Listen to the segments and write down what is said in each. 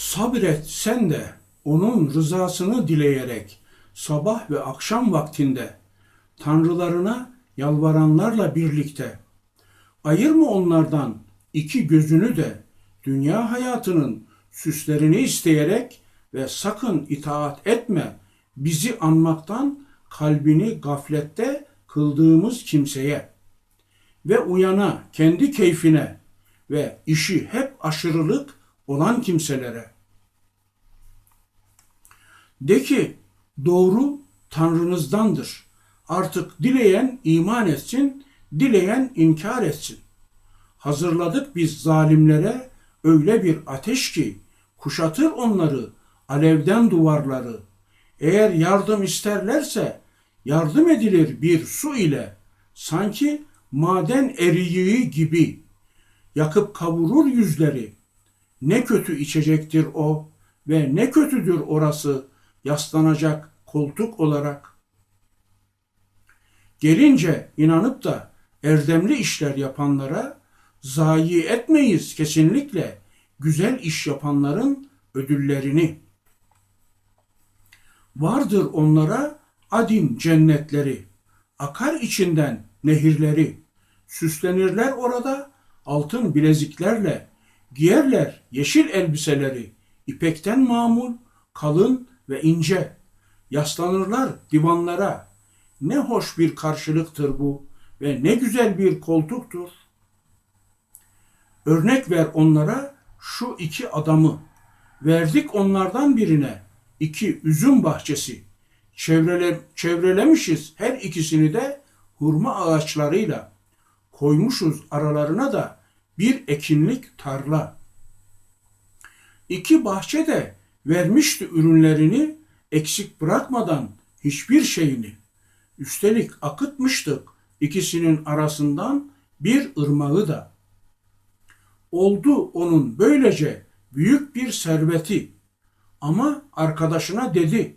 Sabret sen de onun rızasını dileyerek sabah ve akşam vaktinde tanrılarına yalvaranlarla birlikte ayırma onlardan iki gözünü de dünya hayatının süslerini isteyerek ve sakın itaat etme bizi anmaktan kalbini gaflette kıldığımız kimseye ve uyana kendi keyfine ve işi hep aşırılık olan kimselere. De ki doğru Tanrınızdandır. Artık dileyen iman etsin, dileyen inkar etsin. Hazırladık biz zalimlere öyle bir ateş ki kuşatır onları alevden duvarları. Eğer yardım isterlerse yardım edilir bir su ile sanki maden eriyiği gibi yakıp kavurur yüzleri. Ne kötü içecektir o ve ne kötüdür orası yaslanacak koltuk olarak. Gelince inanıp da erdemli işler yapanlara zayi etmeyiz kesinlikle güzel iş yapanların ödüllerini. Vardır onlara adin cennetleri, akar içinden nehirleri, süslenirler orada altın bileziklerle, giyerler yeşil elbiseleri, ipekten mamul, kalın ve ince, yaslanırlar divanlara. Ne hoş bir karşılıktır bu ve ne güzel bir koltuktur. Örnek ver onlara şu iki adamı. Verdik onlardan birine iki üzüm bahçesi. Çevrele, çevrelemişiz her ikisini de hurma ağaçlarıyla. Koymuşuz aralarına da bir ekinlik tarla. İki bahçe de vermişti ürünlerini eksik bırakmadan hiçbir şeyini. Üstelik akıtmıştık ikisinin arasından bir ırmağı da. Oldu onun böylece büyük bir serveti. Ama arkadaşına dedi,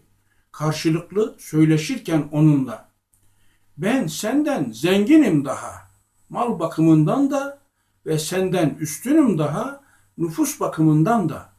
karşılıklı söyleşirken onunla. Ben senden zenginim daha, mal bakımından da ve senden üstünüm daha, nüfus bakımından da.